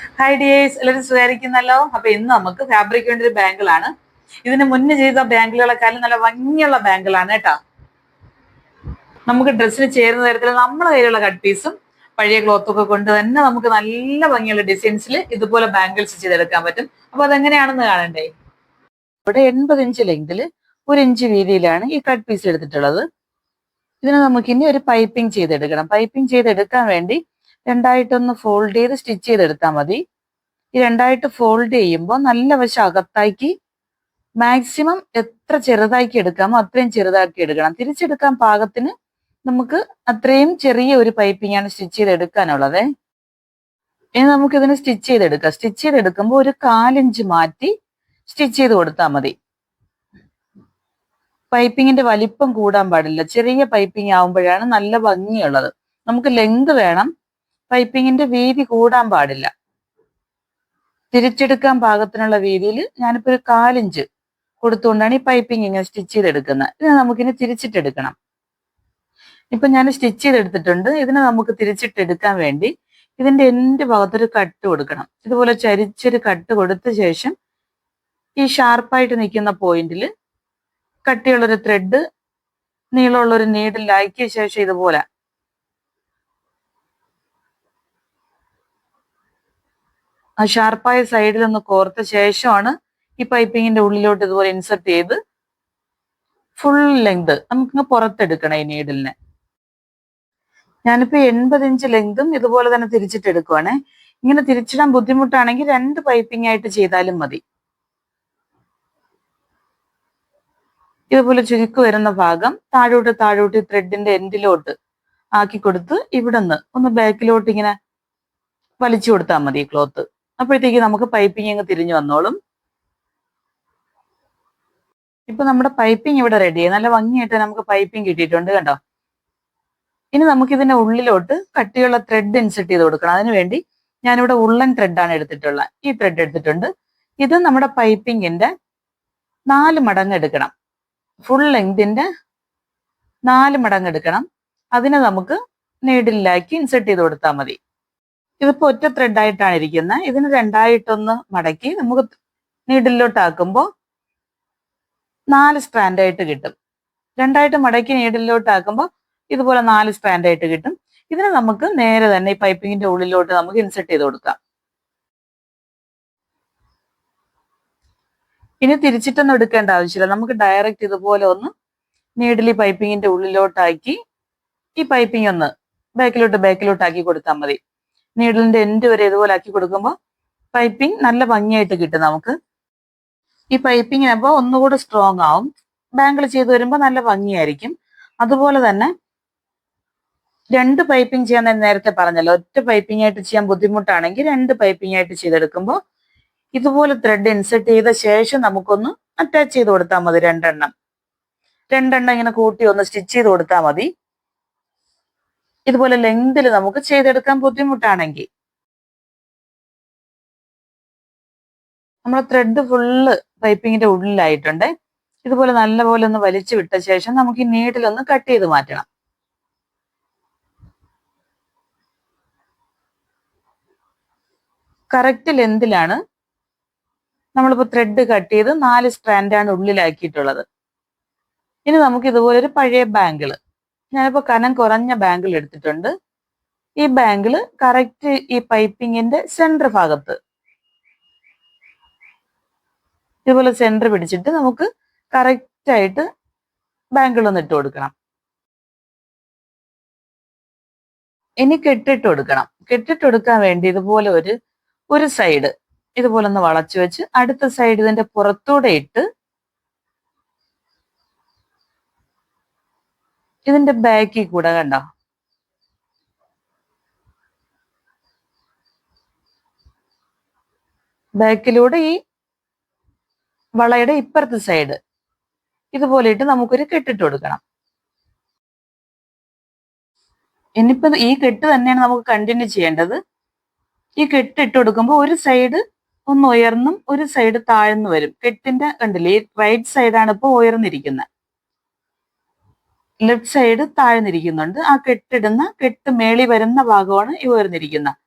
Hi dears എല്ലാവരും സുഖായിരിക്കുന്നല്ലോ? അപ്പൊ ഇന്ന് നമുക്ക് ഫാബ്രിക് വേണ്ട ഒരു ബാങ്കിളാണ് ഇതിന് മുന്നേ ചെയ്ത ബാങ്കുകളെക്കാളും നല്ല ഭംഗിയുള്ള ബാങ്കിളാണ് കേട്ടോ. നമുക്ക് ഡ്രസ്സിന് ചേരുന്ന തരത്തിൽ നമ്മുടെ കയ്യിലുള്ള കട്ട് പീസും പഴയ ക്ലോത്തൊക്കെ കൊണ്ട് തന്നെ നമുക്ക് നല്ല ഭംഗിയുള്ള ഡിസൈൻസിൽ ഇതുപോലെ ബാങ്കിൾസ് ചെയ്തെടുക്കാൻ പറ്റും. അപ്പൊ അതെങ്ങനെയാണെന്ന് കാണണ്ടേ? ഇവിടെ എൺപത് ഇഞ്ച് ലെങ്തിൽ ഒരു ഇഞ്ച് വീതിയിലാണ് ഈ കട്ട് പീസ് എടുത്തിട്ടുള്ളത്. ഇതിന് നമുക്കിനി ഒരു പൈപ്പിംഗ് ചെയ്തെടുക്കണം. പൈപ്പിംഗ് ചെയ്തെടുക്കാൻ വേണ്ടി രണ്ടായിട്ടൊന്ന് ഫോൾഡ് ചെയ്ത് സ്റ്റിച്ച് ചെയ്തെടുത്താൽ മതി. ഈ രണ്ടായിട്ട് ഫോൾഡ് ചെയ്യുമ്പോൾ നല്ല വശം അകത്താക്കി മാക്സിമം എത്ര ചെറുതാക്കി എടുക്കാമോ അത്രയും ചെറുതാക്കി എടുക്കണം. തിരിച്ചെടുക്കാൻ പാകത്തിന് നമുക്ക് അത്രയും ചെറിയ ഒരു പൈപ്പിംഗ് ആണ് സ്റ്റിച്ച് ചെയ്തെടുക്കാനുള്ളത് ഇനി നമുക്ക് ഇതിന് സ്റ്റിച്ച് ചെയ്തെടുക്കാം. സ്റ്റിച്ച് ചെയ്തെടുക്കുമ്പോൾ ഒരു കാലിഞ്ച് മാറ്റി സ്റ്റിച്ച് ചെയ്ത് കൊടുത്താൽ മതി. പൈപ്പിങ്ങിന്റെ വലിപ്പം കൂടാൻ പാടില്ല. ചെറിയ പൈപ്പിംഗ് ആവുമ്പോഴാണ് നല്ല ഭംഗിയുള്ളത്. നമുക്ക് ലെങ്ത് വേണം. പൈപ്പിങ്ങിന്റെ വീതി കൂടാൻ പാടില്ല. തിരിച്ചെടുക്കാൻ പാകത്തിനുള്ള വീതിയിൽ ഞാനിപ്പോ ഒരു കാലിഞ്ച് കൊടുത്തുകൊണ്ടാണ് ഈ പൈപ്പിംഗ് ഇങ്ങനെ സ്റ്റിച്ച് ചെയ്തെടുക്കുന്നത്. ഇതിനെ നമുക്കിനി തിരിച്ചിട്ടെടുക്കണം. ഇപ്പൊ ഞാൻ സ്റ്റിച്ച് ചെയ്തെടുത്തിട്ടുണ്ട്. ഇതിനെ നമുക്ക് തിരിച്ചിട്ടെടുക്കാൻ വേണ്ടി ഇതിന്റെ എൻഡ് ഭാഗത്തൊരു കട്ട് കൊടുക്കണം. ഇതുപോലെ ചരിച്ചൊരു കട്ട് കൊടുത്ത ശേഷം ഈ ഷാർപ്പായിട്ട് നിൽക്കുന്ന പോയിന്റിൽ കട്ടിയുള്ളൊരു ത്രെഡ് നീളമുള്ളൊരു നീഡിലാക്കിയ ശേഷം ഇതുപോലെ ഷാർപ്പായ സൈഡിൽ ഒന്ന് കോർത്ത ശേഷമാണ് ഈ പൈപ്പിങ്ങിന്റെ ഉള്ളിലോട്ട് ഇതുപോലെ ഇൻസെർട്ട് ചെയ്ത് ഫുൾ ലെങ്ത് നമുക്കിങ്ങ് പുറത്തെടുക്കണം ഈ നീഡിലിനെ ഞാനിപ്പോ എൺപത് ഇഞ്ച് ലെങ്തും ഇതുപോലെ തന്നെ തിരിച്ചിട്ട് തിരിച്ചിട്ടെടുക്കുവാണേ ഇങ്ങനെ തിരിച്ചിടാൻ ബുദ്ധിമുട്ടാണെങ്കിൽ രണ്ട് പൈപ്പിംഗ് ആയിട്ട് ചെയ്താലും മതി. ഇതുപോലെ ചുരുക്ക് വരുന്ന ഭാഗം താഴോട്ട് താഴോട്ട് ത്രെഡിന്റെ എൻഡിലോട്ട് ആക്കി കൊടുത്ത് ഇവിടെ നിന്ന് ഒന്ന് ബാക്കിലോട്ട് ഇങ്ങനെ വലിച്ചു കൊടുത്താൽ മതി ക്ലോത്ത് അപ്പോഴത്തേക്ക് നമുക്ക് പൈപ്പിംഗ് അങ്ങ് തിരിഞ്ഞു വന്നോളും. ഇപ്പൊ നമ്മുടെ പൈപ്പിംഗ് ഇവിടെ റെഡിയായി നല്ല ഭംഗിയായിട്ട് നമുക്ക് പൈപ്പിംഗ് കിട്ടിയിട്ടുണ്ട് കണ്ടോ? ഇനി നമുക്ക് ഇതിന്റെ ഉള്ളിലോട്ട് കട്ടിയുള്ള ത്രെഡ് ഇൻസെർട്ട് ചെയ്ത് കൊടുക്കണം. അതിനുവേണ്ടി ഞാനിവിടെ ഉള്ളൻ ത്രെഡാണ് എടുത്തിട്ടുള്ളത്. ഈ ത്രെഡ് എടുത്തിട്ടുണ്ട്. ഇത് നമ്മുടെ പൈപ്പിങ്ങിന്റെ നാല് മടങ്ങ് എടുക്കണം. ഫുൾ ലെങ്തിന്റെ നാല് മടങ്ങ് എടുക്കണം. അതിനെ നമുക്ക് നീഡിലാക്കി ഇൻസെർട്ട് ചെയ്ത് കൊടുത്താൽ മതി. ഇതിപ്പോ ഒറ്റ ത്രെഡ് ആയിട്ടാണ് ഇരിക്കുന്നത് ഇതിന് രണ്ടായിട്ടൊന്ന് മടക്കി നമുക്ക് നീഡിലോട്ടാക്കുമ്പോൾ നാല് സ്ട്രാൻഡായിട്ട് കിട്ടും. രണ്ടായിട്ട് മടക്കി നീഡിലോട്ടാക്കുമ്പോൾ ഇതുപോലെ നാല് സ്ട്രാൻഡായിട്ട് കിട്ടും. ഇതിനെ നമുക്ക് നേരെ തന്നെ ഈ പൈപ്പിങ്ങിന്റെ ഉള്ളിലോട്ട് നമുക്ക് ഇൻസെർട്ട് ചെയ്ത് കൊടുക്കാം. ഇനി തിരിച്ചിട്ടൊന്നും എടുക്കേണ്ട ആവശ്യമില്ല. നമുക്ക് ഡയറക്റ്റ് ഇതുപോലെ ഒന്ന് നീഡിൽ ഈ പൈപ്പിങ്ങിന്റെ ഉള്ളിലോട്ടാക്കി ഈ പൈപ്പിംഗ് ഒന്ന് ബാക്കിലോട്ട് ബാക്കിലോട്ടാക്കി കൊടുത്താൽ മതി. നീഡിലിന്റെ എൻഡ് വരെ ഇതുപോലെ ആക്കി കൊടുക്കുമ്പോൾ പൈപ്പിംഗ് നല്ല ഭംഗിയായിട്ട് കിട്ടും നമുക്ക്. ഈ പൈപ്പിംഗ് അപ്പോൾ ഒന്നുകൂടെ സ്ട്രോങ് ആവും. ബാങ്കിൾ ചെയ്ത് വരുമ്പോൾ നല്ല ഭംഗിയായിരിക്കും. അതുപോലെ തന്നെ രണ്ട് പൈപ്പിംഗ് ചെയ്യാൻ നേരത്തെ പറഞ്ഞല്ലോ. ഒറ്റ പൈപ്പിംഗ് ആയിട്ട് ചെയ്യാൻ ബുദ്ധിമുട്ടാണെങ്കിൽ രണ്ട് പൈപ്പിംഗ് ആയിട്ട് ചെയ്തെടുക്കുമ്പോൾ ഇതുപോലെ ത്രെഡ് ഇൻസെർട്ട് ചെയ്ത ശേഷം നമുക്കൊന്ന് അറ്റാച്ച് ചെയ്ത് കൊടുത്താൽ മതി രണ്ടെണ്ണം. രണ്ടെണ്ണം ഇങ്ങനെ കൂട്ടി ഒന്ന് സ്റ്റിച്ച് ചെയ്ത് കൊടുത്താൽ മതി. ഇതുപോലെ ലെങ്തിൽ നമുക്ക് ചെയ്തെടുക്കാൻ ബുദ്ധിമുട്ടാണെങ്കിൽ നമ്മൾ ത്രെഡ് ഫുള്ള് പൈപ്പിങ്ങിന്റെ ഉള്ളിലായിട്ടുണ്ട്. ഇതുപോലെ നല്ലപോലെ ഒന്ന് വലിച്ചു വിട്ട ശേഷം നമുക്ക് ഈ നീട്ടിലൊന്ന് കട്ട് ചെയ്ത് മാറ്റണം. കറക്റ്റ് ലെന്തിലാണ് നമ്മളിപ്പോൾ ത്രെഡ് കട്ട് ചെയ്ത് നാല് സ്ട്രാൻഡാണ് ഉള്ളിലാക്കിയിട്ടുള്ളത്. ഇനി നമുക്ക് ഇതുപോലെ ഒരു പഴയ ബാങ്കിൾ ഞാനിപ്പോൾ കനം കുറഞ്ഞ ബാങ്കിൽ എടുത്തിട്ടുണ്ട്. ഈ ബാങ്കിൽ കറക്റ്റ് ഈ പൈപ്പിങ്ങിന്റെ സെന്റർ ഭാഗത്ത്. ഇതുപോലെ സെന്റർ പിടിച്ചിട്ട് നമുക്ക് കറക്റ്റ് ആയിട്ട് ബാങ്കിൽ ഒന്ന് ഇട്ട് കൊടുക്കണം. ഇനി കെട്ടിട്ട് കൊടുക്കണം. കെട്ടിട്ട് കൊടുക്കാൻ വേണ്ടി ഇതുപോലെ ഒരു ഒരു സൈഡ് ഇതുപോലെ ഒന്ന് വളച്ചു വെച്ച് അടുത്ത സൈഡ് ഇതിന്റെ പുറത്തൂടെ ഇട്ട് ഇതിന്റെ ബാക്കിൽ കൂടെ കണ്ട? ബാക്കിലൂടെ ഈ വളയുടെ ഇപ്പുറത്തെ സൈഡ് ഇതുപോലെ ഇട്ട് നമുക്കൊരു കെട്ടിട്ട് കൊടുക്കണം. ഇനിയിപ്പോ ഈ കെട്ട് തന്നെയാണ് നമുക്ക് കണ്ടിന്യൂ ചെയ്യേണ്ടത്. ഈ കെട്ട് ഇട്ട് കൊടുക്കുമ്പോൾ ഒരു സൈഡ് ഒന്ന് ഉയർന്നും ഒരു സൈഡ് താഴ്ന്നു വരും. കെട്ടിന്റെ കണ്ടില്ലേ? റൈറ്റ് സൈഡാണ് ഇപ്പോൾ ഉയർന്നിരിക്കുന്നത് ലെഫ്റ്റ് സൈഡ് താഴ്ന്നിരിക്കുന്നുണ്ട് ആ കെട്ടിടുന്ന കെട്ട് മേളി വരുന്ന ഭാഗമാണ് ഈ ഉയർന്നിരിക്കുന്നത്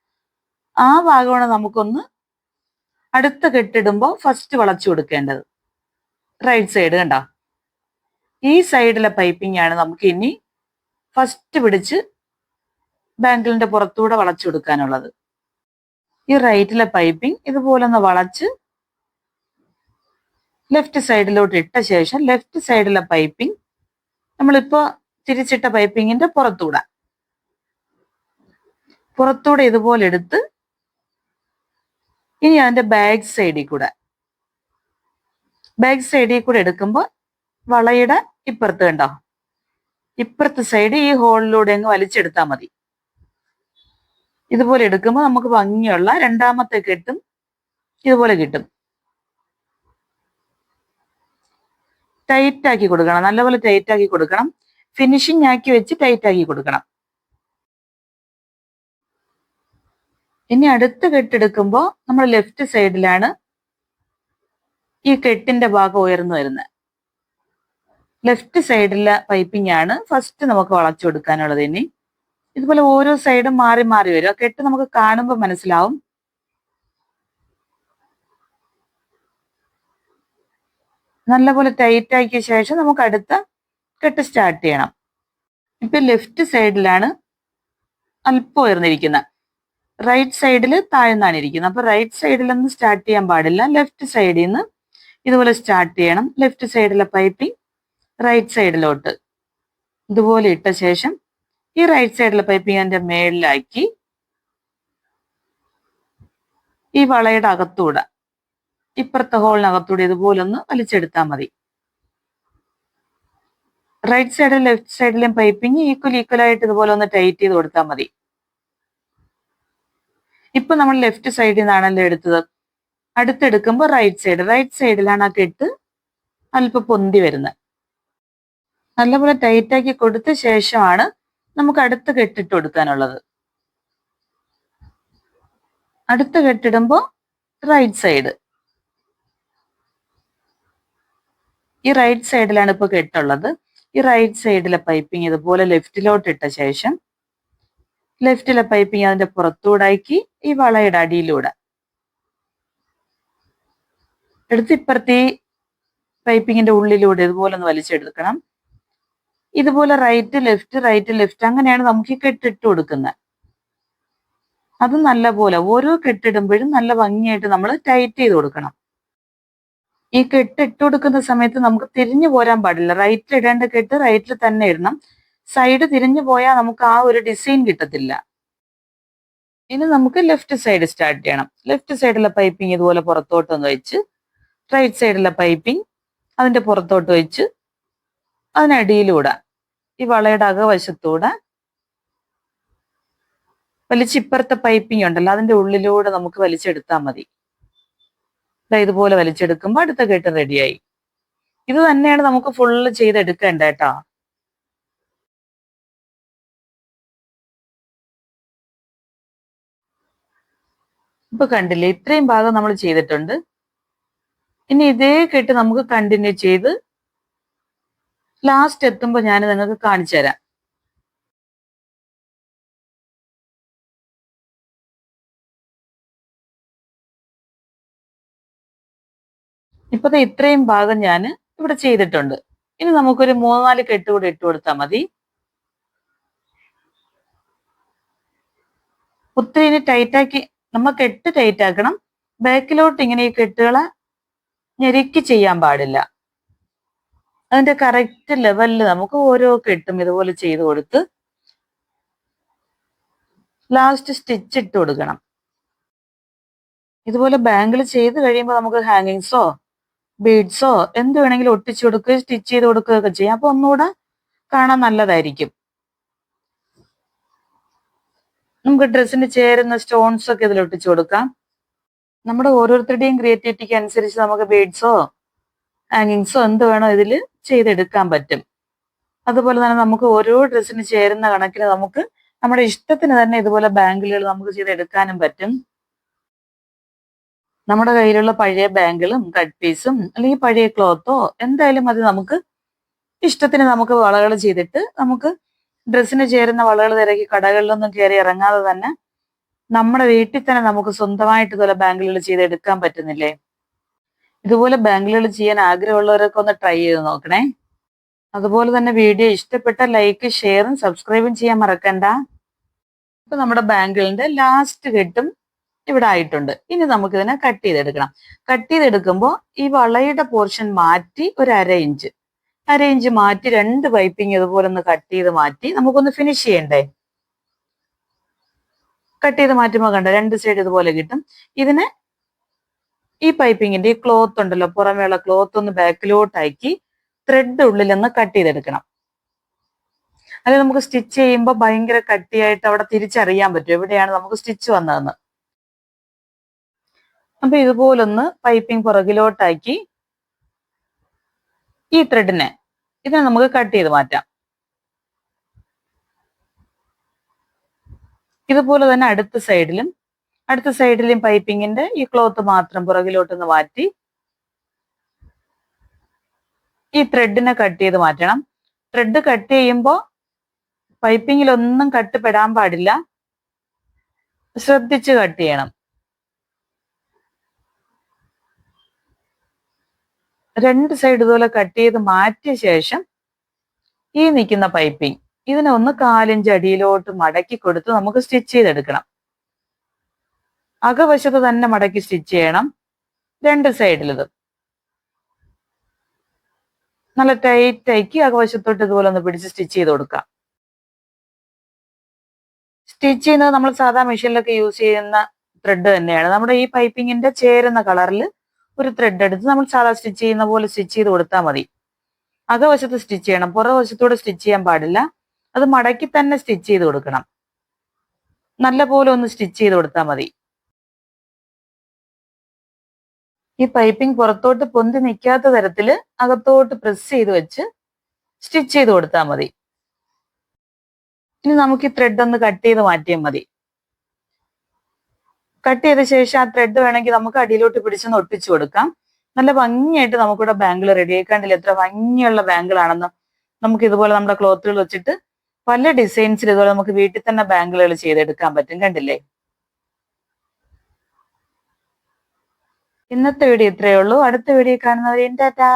ആ ഭാഗമാണ് നമുക്കൊന്ന് അടുത്ത കെട്ടിടുമ്പോൾ ഫസ്റ്റ് വളച്ചു കൊടുക്കേണ്ടത്. റൈറ്റ് സൈഡ് കണ്ടോ? ഈ സൈഡിലെ പൈപ്പിംഗ് ആണ് നമുക്ക് ഇനി ഫസ്റ്റ് പിടിച്ച് ബാങ്കിളിന്റെ പുറത്തൂടെ വളച്ചു കൊടുക്കാനുള്ളത്. ഈ റൈറ്റിലെ പൈപ്പിംഗ് ഇതുപോലെ ഒന്ന് വളച്ച് ലെഫ്റ്റ് സൈഡിലോട്ട് ഇട്ട ശേഷം ലെഫ്റ്റ് സൈഡിലെ പൈപ്പിംഗ് നമ്മളിപ്പോ തിരിച്ചിട്ട പൈപ്പിങ്ങിന്റെ പുറത്തൂടെ. പുറത്തൂടെ ഇതുപോലെ എടുത്ത് ഇനി അതിന്റെ ബാക്ക് സൈഡിൽ കൂടെ. ബാക്ക് സൈഡിൽ കൂടെ എടുക്കുമ്പോൾ വളയുടെ ഇപ്പുറത്ത് കണ്ടോ? ഇപ്പുറത്തെ സൈഡ് ഈ ഹോളിലൂടെ അങ്ങ് വലിച്ചെടുത്താൽ മതി. ഇതുപോലെ എടുക്കുമ്പോൾ നമുക്ക് ഭംഗിയുള്ള രണ്ടാമത്തെ കെട്ടും ഇതുപോലെ കിട്ടും. ടൈറ്റ് ആക്കി കൊടുക്കണം. നല്ലപോലെ ടൈറ്റ് ആക്കി കൊടുക്കണം. ഫിനിഷിംഗ് ആക്കി വെച്ച് ടൈറ്റ് ആക്കി കൊടുക്കണം. ഇനി അടുത്ത കെട്ടെടുക്കുമ്പോൾ നമ്മൾ ലെഫ്റ്റ് സൈഡിലാണ് ഈ കെട്ടിന്റെ ഭാഗം ഉയർന്നു വരുന്നത് ലെഫ്റ്റ് സൈഡിലെ പൈപ്പിംഗ് ആണ് ഫസ്റ്റ് നമുക്ക് വളച്ചു കൊടുക്കാനുള്ളത് ഇനി. ഇതുപോലെ ഓരോ സൈഡും മാറി മാറി വരും. ആ കെട്ട് നമുക്ക് കാണുമ്പോൾ മനസ്സിലാവും. നല്ലപോലെ ടൈറ്റ് ആക്കിയ ശേഷം നമുക്ക് അടുത്ത കെട്ട് സ്റ്റാർട്ട് ചെയ്യണം. ഇപ്പൊ ലെഫ്റ്റ് സൈഡിലാണ് അല്പം ഉയർന്നിരിക്കുന്നത് റൈറ്റ് സൈഡിൽ താഴ്ന്നാണ് ഇരിക്കുന്നത് അപ്പൊ റൈറ്റ് സൈഡിലൊന്നും സ്റ്റാർട്ട് ചെയ്യാൻ പാടില്ല. ലെഫ്റ്റ് സൈഡിൽ നിന്ന് ഇതുപോലെ സ്റ്റാർട്ട് ചെയ്യണം. ലെഫ്റ്റ് സൈഡിലെ പൈപ്പിംഗ് റൈറ്റ് സൈഡിലോട്ട് ഇതുപോലെ ഇട്ട ശേഷം ഈ റൈറ്റ് സൈഡിലെ പൈപ്പിംഗ് അതിന്റെ മേളിലാക്കി ഈ വളയുടെ അകത്തൂടെ ഇപ്പുറത്തെ ഹോളിനകത്തൂടെ ഇതുപോലെ ഒന്ന് വലിച്ചെടുത്താൽ മതി. റൈറ്റ് സൈഡിലും ലെഫ്റ്റ് സൈഡിലും പൈപ്പിങ് ഈക്വൽ ഈക്വൽ ആയിട്ട് ഇതുപോലെ ഒന്ന് ടൈറ്റ് ചെയ്ത് കൊടുത്താൽ മതി. ഇപ്പൊ നമ്മൾ ലെഫ്റ്റ് സൈഡിൽ നിന്നാണല്ലോ എടുത്തത്. അടുത്തെടുക്കുമ്പോൾ റൈറ്റ് സൈഡ് റൈറ്റ് സൈഡിലാണ് ആ കെട്ട് അല്പം പൊന്തി വരുന്നത്. നല്ലപോലെ ടൈറ്റാക്കി കൊടുത്ത ശേഷമാണ് നമുക്ക് അടുത്ത് കെട്ടിട്ട് കൊടുക്കാനുള്ളത്. അടുത്ത് കെട്ടിടുമ്പോൾ റൈറ്റ് സൈഡ് ഈ റൈറ്റ് സൈഡിലാണ് ഇപ്പൊ കെട്ടുള്ളത്. ഈ റൈറ്റ് സൈഡിലെ പൈപ്പിംഗ് ഇതുപോലെ ലെഫ്റ്റിലോട്ട് ഇട്ട ശേഷം ലെഫ്റ്റിലെ പൈപ്പിംഗ് അതിന്റെ പുറത്തൂടാക്കി ഈ വളയുടെ അടിയിലൂടെ. എടുത്ത് ഇപ്പുറത്തെ ഈ പൈപ്പിങ്ങിന്റെ ഉള്ളിലൂടെ ഇതുപോലെ ഒന്ന് വലിച്ചെടുക്കണം. ഇതുപോലെ റൈറ്റ് ലെഫ്റ്റ് റൈറ്റ് ലെഫ്റ്റ് അങ്ങനെയാണ് നമുക്ക് ഈ കെട്ടിട്ട് കൊടുക്കുന്നത്. അത് നല്ല പോലെ ഓരോ കെട്ടിടുമ്പോഴും നല്ല ഭംഗിയായിട്ട് നമ്മൾ ടൈറ്റ് ചെയ്ത് കൊടുക്കണം. ഈ കെട്ട് ഇട്ട് കൊടുക്കുന്ന സമയത്ത് നമുക്ക് തിരിഞ്ഞു പോരാൻ പാടില്ല. റൈറ്റിൽ ഇടേണ്ട കെട്ട് റൈറ്റിൽ തന്നെ ഇടണം. സൈഡ് തിരിഞ്ഞു പോയാൽ നമുക്ക് ആ ഒരു ഡിസൈൻ കിട്ടത്തില്ല. ഇനി നമുക്ക് ലെഫ്റ്റ് സൈഡ് സ്റ്റാർട്ട് ചെയ്യണം. ലെഫ്റ്റ് സൈഡിലെ പൈപ്പിംഗ് ഇതുപോലെ പുറത്തോട്ട് ഒന്ന് വെച്ച് റൈറ്റ് സൈഡിലെ പൈപ്പിംഗ് അതിന്റെ പുറത്തോട്ട് വെച്ച് അതിനടിയിലൂടെ ഈ വളയുടെ അകവശത്തൂടെ വലിച്ചിപ്പുറത്തെ പൈപ്പിംഗ് ഉണ്ടല്ലോ അതിന്റെ ഉള്ളിലൂടെ നമുക്ക് വലിച്ചെടുത്താൽ മതി. ദാ ഇതുപോലെ വലിച്ചെടുക്കുമ്പോൾ അടുത്ത കെട്ട് റെഡിയായി ഇത് തന്നെയാണ് നമുക്ക് ഫുള്ള് ചെയ്തെടുക്കേണ്ട കേട്ടോ. ഇപ്പൊ കണ്ടില്ലേ ഇത്രയും ഭാഗം നമ്മൾ ചെയ്തിട്ടുണ്ട്. ഇനി ഇതേ കെട്ട് നമുക്ക് കണ്ടിന്യൂ ചെയ്ത് ലാസ്റ്റ് എത്തുമ്പോൾ ഞാൻ നിങ്ങൾക്ക് കാണിച്ചു തരാം ഇപ്പൊ ഇത്രയും ഭാഗം ഞാൻ ഇവിടെ ചെയ്തിട്ടുണ്ട്. ഇനി നമുക്കൊരു മൂന്നാൽ കെട്ട് കൂടെ ഇട്ട് കൊടുത്താൽ മതി. ഒത്തിരി ഇനി ടൈറ്റാക്കി നമ്മൾ കെട്ട് ടൈറ്റ് ആക്കണം. ബാക്കിലോട്ട് ഇങ്ങനെ ഈ കെട്ടുകളെ ഞെരുക്കി ചെയ്യാൻ പാടില്ല. അതിന്റെ കറക്റ്റ് ലെവലിൽ നമുക്ക് ഓരോ കെട്ടും ഇതുപോലെ ചെയ്ത് കൊടുത്ത് ലാസ്റ്റ് സ്റ്റിച്ച് ഇട്ട് കൊടുക്കണം. ഇതുപോലെ ബാങ്കിൽ ചെയ്ത് കഴിയുമ്പോൾ നമുക്ക് ഹാങ്ങിങ്സോ ബീഡ്സോ എന്ത് വേണമെങ്കിലും ഒട്ടിച്ചു കൊടുക്കുക സ്റ്റിച്ച് ചെയ്ത് കൊടുക്കുകയൊക്കെ ചെയ്യാം. അപ്പൊ ഒന്നുകൂടെ കാണാൻ നല്ലതായിരിക്കും. നമുക്ക് ഡ്രസ്സിന് ചേരുന്ന സ്റ്റോൺസ് ഒക്കെ ഇതിൽ ഒട്ടിച്ചു കൊടുക്കാം. നമ്മുടെ ഓരോരുത്തരുടെയും ക്രിയേറ്റിവിറ്റിക്ക് അനുസരിച്ച് നമുക്ക് ബീഡ്സോ ഹാങ്ങിങ്സോ എന്ത് വേണോ ഇതിൽ ചെയ്തെടുക്കാൻ പറ്റും. അതുപോലെ തന്നെ നമുക്ക് ഓരോ ഡ്രസ്സിന് ചേരുന്ന കണക്കിന് നമുക്ക് നമ്മുടെ ഇഷ്ടത്തിന് തന്നെ ഇതുപോലെ ബാങ്കിലുകൾ നമുക്ക് ചെയ്തെടുക്കാനും പറ്റും. നമ്മുടെ കയ്യിലുള്ള പഴയ ബാങ്കിളും കട്ട് പീസും അല്ലെങ്കിൽ പഴയ ക്ലോത്തോ എന്തായാലും അത് നമുക്ക് ഇഷ്ടത്തിന് നമുക്ക് വളകൾ ചെയ്തിട്ട് നമുക്ക് ഡ്രസ്സിന് ചേരുന്ന വളകൾ തിരക്കി കടകളിലൊന്നും കയറി ഇറങ്ങാതെ തന്നെ നമ്മുടെ വീട്ടിൽ തന്നെ നമുക്ക് സ്വന്തമായിട്ട് ഇതുപോലെ ബാങ്കിളുകൾ ചെയ്തെടുക്കാൻ പറ്റുന്നില്ലേ? ഇതുപോലെ ബാങ്കിലുകൾ ചെയ്യാൻ ആഗ്രഹമുള്ളവരൊക്കെ ഒന്ന് ട്രൈ ചെയ്ത് നോക്കണേ. അതുപോലെ തന്നെ വീഡിയോ ഇഷ്ടപ്പെട്ട ലൈക്ക് ഷെയറും സബ്സ്ക്രൈബും ചെയ്യാൻ മറക്കണ്ട. ഇപ്പൊ നമ്മുടെ ബാങ്കിളിന്റെ ലാസ്റ്റ് കെട്ടും ഇവിടെ ആയിട്ടുണ്ട്. ഇനി നമുക്കിതിനെ കട്ട് ചെയ്തെടുക്കണം. കട്ട് ചെയ്തെടുക്കുമ്പോൾ ഈ വളയുടെ പോർഷൻ മാറ്റി ഒരു അര ഇഞ്ച് അര ഇഞ്ച് മാറ്റി രണ്ട് പൈപ്പിംഗ് ഇതുപോലെ ഒന്ന് കട്ട് ചെയ്ത് മാറ്റി നമുക്കൊന്ന് ഫിനിഷ് ചെയ്യണ്ടേ? കട്ട് ചെയ്ത് മാറ്റുമ്പോൾ കണ്ട രണ്ട് സൈഡ് ഇതുപോലെ കിട്ടും. ഇതിനെ ഈ പൈപ്പിങ്ങിന്റെ ഈ ക്ലോത്ത് ഉണ്ടല്ലോ പുറമേയുള്ള ക്ലോത്ത് ഒന്ന് ബാക്കിലോട്ടാക്കി ത്രെഡ് ഉള്ളിൽ നിന്ന് കട്ട് ചെയ്തെടുക്കണം. അല്ലെങ്കിൽ നമുക്ക് സ്റ്റിച്ച് ചെയ്യുമ്പോൾ ഭയങ്കര കട്ടിയായിട്ട് അവിടെ തിരിച്ചറിയാൻ പറ്റും. എവിടെയാണ് നമുക്ക് സ്റ്റിച്ച് വന്നതെന്ന്. അപ്പൊ ഇതുപോലൊന്ന് പൈപ്പിംഗ് പുറകിലോട്ടാക്കി ഈ ത്രെഡിനെ ഇതിനെ നമുക്ക് കട്ട് ചെയ്ത് മാറ്റാം. ഇതുപോലെ തന്നെ അടുത്ത സൈഡിലും അടുത്ത സൈഡിലും പൈപ്പിങ്ങിന്റെ ഈ ക്ലോത്ത് മാത്രം പുറകിലോട്ടൊന്ന് മാറ്റി ഈ ത്രെഡിനെ കട്ട് ചെയ്ത് മാറ്റണം. ത്രെഡ് കട്ട് ചെയ്യുമ്പോൾ പൈപ്പിങ്ങിലൊന്നും കട്ട് പെടാൻ പാടില്ല. ശ്രദ്ധിച്ച് കട്ട് ചെയ്യണം. രണ്ട് സൈഡ് ഇതുപോലെ കട്ട് ചെയ്ത് മാറ്റിയ ശേഷം ഈ നിൽക്കുന്ന പൈപ്പിംഗ് ഇതിനെ ഒന്ന് കാലിഞ്ച് അടിയിലോട്ട് മടക്കി കൊടുത്ത് നമുക്ക് സ്റ്റിച്ച് ചെയ്തെടുക്കണം. അകവശത്ത് തന്നെ മടക്കി സ്റ്റിച്ച് ചെയ്യണം. രണ്ട് സൈഡിലിത് നല്ല ടൈറ്റ് അകവശത്തോട്ട് ഇതുപോലെ ഒന്ന് പിടിച്ച് സ്റ്റിച്ച് ചെയ്ത് കൊടുക്കാം. സ്റ്റിച്ച് ചെയ്യുന്നത് നമ്മൾ സാധാ മെഷീനിലൊക്കെ യൂസ് ചെയ്യുന്ന ത്രെഡ് തന്നെയാണ്. നമ്മുടെ ഈ പൈപ്പിങ്ങിന്റെ ചേരുന്ന കളറിൽ ഒരു ത്രെഡ് എടുത്ത് നമ്മൾ സാധാ സ്റ്റിച്ച് ചെയ്യുന്ന പോലെ സ്റ്റിച്ച് ചെയ്ത് കൊടുത്താൽ മതി. അകവശത്ത് സ്റ്റിച്ച് ചെയ്യണം. പുറവശത്തൂടെ സ്റ്റിച്ച് ചെയ്യാൻ പാടില്ല. അത് മടക്കി തന്നെ സ്റ്റിച്ച് ചെയ്ത് കൊടുക്കണം. നല്ല പോലെ ഒന്ന് സ്റ്റിച്ച് ചെയ്ത് കൊടുത്താൽ മതി. ഈ പൈപ്പിംഗ് പുറത്തോട്ട് പൊന്തി നിൽക്കാത്ത തരത്തിൽ അകത്തോട്ട് പ്രസ് ചെയ്ത് വെച്ച് സ്റ്റിച്ച് ചെയ്ത് കൊടുത്താൽ മതി. ഇനി നമുക്ക് ഈ ത്രെഡ് ഒന്ന് കട്ട് ചെയ്ത് മാറ്റിയാൽ മതി. കട്ട് ചെയ്ത ശേഷം ആ ത്രെഡ് വേണമെങ്കിൽ നമുക്ക് അടിയിലോട്ട് പിടിച്ചൊന്ന് ഒട്ടിച്ചു കൊടുക്കാം. നല്ല ഭംഗിയായിട്ട് നമുക്കിവിടെ ബാങ്കിൾ റെഡി ആയിക്കാണ്ടില്ല എത്ര ഭംഗിയുള്ള ബാങ്കിളാണെന്ന് നമുക്ക് ഇതുപോലെ നമ്മുടെ ക്ലോത്തുകൾ വെച്ചിട്ട് പല ഡിസൈൻസിൽ ഇതുപോലെ നമുക്ക് വീട്ടിൽ തന്നെ ബാങ്കിളുകൾ ചെയ്തെടുക്കാൻ പറ്റും. കണ്ടില്ലേ? ഇന്നത്തെ വീഡിയോ ഇത്രയേ ഉള്ളൂ. അടുത്ത വീഡിയോ കാണുന്നവരെ ടാറ്റാ.